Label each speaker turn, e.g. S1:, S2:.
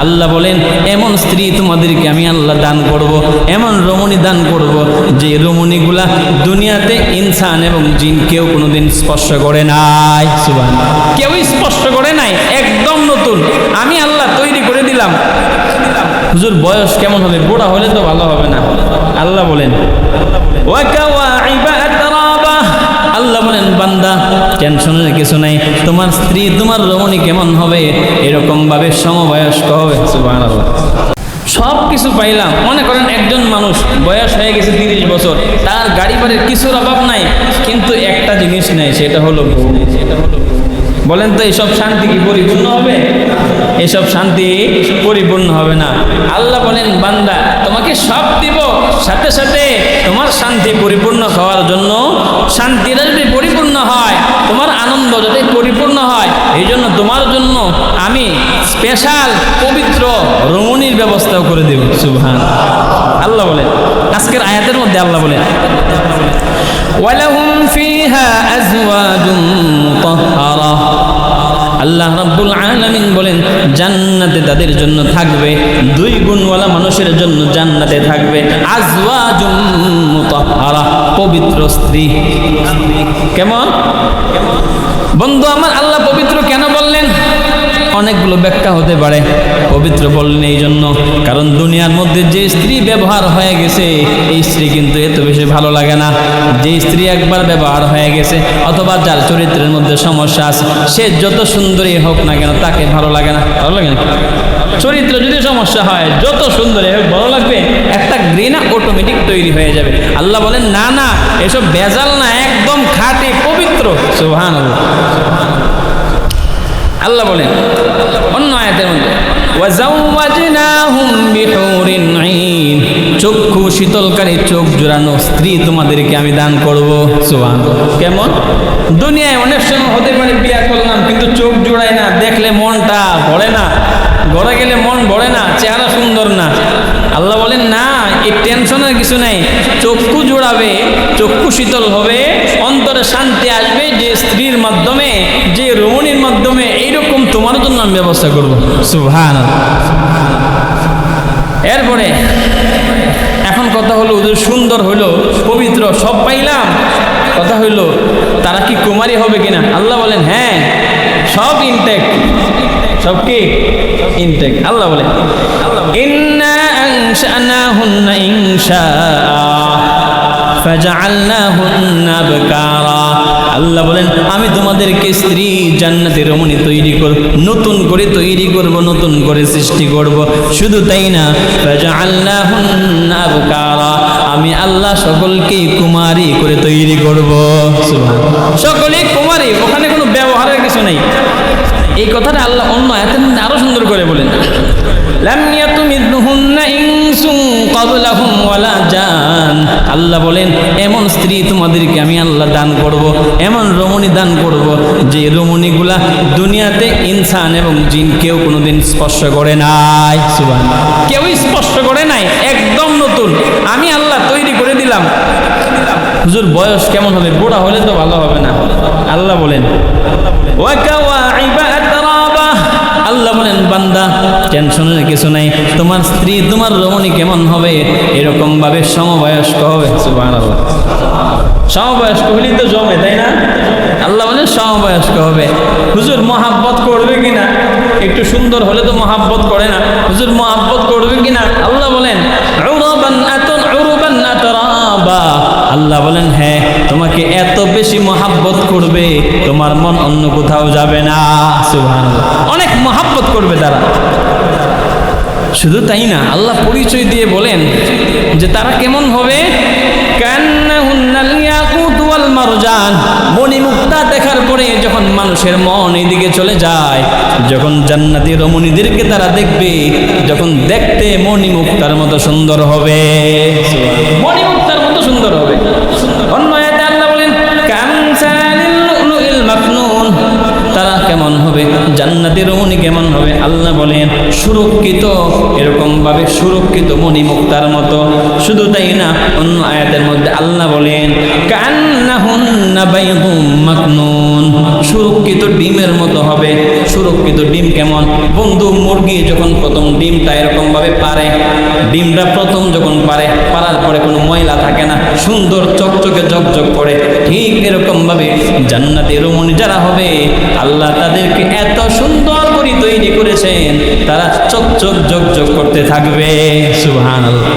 S1: আল্লাহ বলেন, এমন স্ত্রী তোমাদেরকে আমি আল্লাহ দান করব, এমন রমণী দান করব, যে রমণীগুলা দুনিয়াতে ইনসান এবং জিন কেউ কোনোদিন স্পর্শ করে নাই। সুবান কেউই স্পর্শ করে নাই, একদম নতুন। আমি আল্লাহ তৈরি করে দিলাম। হুজুর, বয়স কেমন হবে? বুড়া হলে তো ভালো হবে না। আল্লাহ বলেন ওয়াকাওয়াইবা আতরাবা। আল্লাহ বলেন, বান্দা, টেনশনের কিছু নাই। তোমার স্ত্রী, তোমার রমণী কেমন হবে? এরকম ভাবে সমবয়স্ক হবে। সুবহানাল্লাহ। সব কিছু পাইলাম। মনে করেন একজন মানুষ বয়স হয়ে গেছে তিরিশ বছর, তার গাড়ি বাড়ির কিছুর অভাব নাই, কিন্তু একটা জিনিস নেই, সেটা হলো সেটা হলো বলেন তো এইসব শান্তি কি পরিপূর্ণ হবে? এসব শান্তি পরিপূর্ণ হবে না। আল্লাহ বলেন, বান্দা, তোমাকে সব দিব। সাথে সাথে তোমার শান্তি পরিপূর্ণ হওয়ার জন্য শান্তিটা যদি পরিপূর্ণ হয়, তোমার আনন্দ যদি পরিপূর্ণ হয়। এই জন্য তোমার জন্য আমি স্পেশাল পবিত্র রমণীর ব্যবস্থাও করে দেব সুবহান আল্লাহ বলেন আজকের আয়াতের মধ্যে আল্লাহ মুতাহহারা আল্লাহ রাব্বুল আলামিন বলেন, জান্নাতে তাদের জন্য থাকবে, দুই গুণওয়ালা মানুষের জন্য জান্নাতে থাকবে আজওয়াজুম মুতাহহারা পবিত্র স্ত্রী। কেমন? বন্ধু আমার আল্লাহ পবিত্র কেন বললেন অনেকগুলো ব্যাখ্যা হতে পারে। পবিত্র বললেন এই জন্য, কারণ দুনিয়ার মধ্যে যে স্ত্রী ব্যবহার হয়ে গেছে, এই স্ত্রী কিন্তু এত বেশি ভালো লাগে না। যে স্ত্রী একবার ব্যবহার হয়ে গেছে, অথবা যার চরিত্রের মধ্যে সমস্যা আছে, সে যত সুন্দরী হোক না কেন তাকে ভালো লাগে না। ভালো লাগে না? চরিত্র যদি সমস্যা হয়, যত সুন্দরী হোক, ভালো লাগবে, একটা ঘৃণা অটোমেটিক তৈরি হয়ে যাবে। আল্লাহ বলেন, না না, এসব বেজাল না, একদম খাঁটি, পবিত্র। সুহান আল্লাহ বলেন, অন্য আয়াতের মধ্যে চক্ষু শীতলকারী চোখ জোড়ানো স্ত্রী তোমাদেরকে আমি দান করব। সোহান কেমন? দুনিয়ায় অনেক সময় হতে পারে বিয়া করলাম, কিন্তু চোখ জোড়ায় না, দেখলে মনটা ভরে না ঘরে গেলে মন ভরে না, চেহারা সুন্দর না। আল্লাহ বলেন, না, এই টেনশনের কিছু নাই। চক্ষু জোড়াবে, চক্ষু শীতল হবে, অন্তরে শান্তি আসবে, যে স্ত্রীর মাধ্যমে, যে রমণীর মাধ্যমে, এইরকম তোমার জন্য আমি ব্যবস্থা করব। সুভান এরপরে, এখন কথা হলো ওদের সুন্দর হলো, পবিত্র, সব পাইলাম। কথা হইল তারা কি কুমারী হবে কিনা? আল্লাহ বলেন হ্যাঁ সব ইনটেক সব কি? ইনটেক আল্লাহ বলেন ইন্না আনশানাহুন্না ইনশা ফাজআলনাহুন্না আবকারা আল্লাহ বলেন, আমি তোমাদেরকে স্ত্রী জান্নাতের রমণী তৈরি করব নতুন করে তৈরি করব, নতুন করে সৃষ্টি করব। শুধু তাই না ফাজআলনাহুন্না আবকারা আমি আল্লাহ সকলকে কুমারী করে তৈরি করব। সকলে কুমারী, ওখানে কোনো ব্যবহারের কিছু নেই। এই কথাটা আল্লাহ অন্য এত আরও সুন্দর করে বলেন। আল্লাহ বলেন, এমন স্ত্রী তোমাদেরকে আমি আল্লাহ দান করব, এমন রমণী দান করব, যে রমণীগুলা দুনিয়াতে ইনসান এবং জিন কেউ কোনোদিন স্পর্শ করে নাই। সুবহান কেউই স্পর্শ করে নাই, একদম নতুন। আমি আল্লাহ তৈরি করে দিলাম। হুজুর, বয়স কেমন হবে? বুড়া হলে তো ভালো হবে না। আল্লাহ বলেন ওয়াকাওয়াইবা আতরাবা। আল্লাহ বলেন, বান্দা, টেনশনের কিছু নাই। তোমার স্ত্রী, তোমার রমণী কেমন হবে? এরকম ভাবে সমবয়স্ক হবে। সমবয়স্ক হলেই তো জমে, তাই না? আল্লাহ বলেন, সমবয়স্ক হবে। হুজুর, মহাব্বত করবে কিনা একটু সুন্দর হলে তো মহাব্বত করে না। হুজুর, মহাব্বত করবে কিনা আল্লাহ বলেন আল্লাহ বলেন হ্যাঁ তোমাকে এত বেশি মহাব্বত করবে, তোমার মন অন্য কোথাও যাবে না। সুবহানাল্লাহ। অনেক মহাব্বত করবে তারা। শুধু তাই না, আল্লাহ পরিচয় দিয়ে বলেন যে তারা কেমন হবে? দেখার পরে যখন মানুষের মন এইদিকে চলে যায়, যখন জান্নাতি রমণীদেরকে তারা দেখবে যখন দেখতে মণিমুক্তার মতো সুন্দর হবে। জান্নাতের মনি কেমন হবে? আল্লাহ বলেন, সুরক্ষিত। এরকমভাবে সুরক্ষিত মণি মুক্তার মতো। শুধু তাই না, অন্য আয়াতের মধ্যে আল্লাহ বলেন কান্না হুন্না বাইদুম মাকনুন। সুরক্ষিত ডিমের মতো হবে। সুরক্ষিত ডিম কেমন? বন্ধু, মুরগি যখন প্রথম ডিমটা এরকম ভাবে পারে, ডিমটা প্রথম যখন পারে, পারার পরে কোনো ময়লা থাকে না, সুন্দর চকচকে জকজক করে, ঠিক এরকম ভাবে জান্নাতে রমণী যারা হবে, আল্লাহ তাদেরকে এত সুন্দর করে তৈরি করেছেন, তারা চকচক জকজক করতে থাকবে। সুবহানাল্লাহ।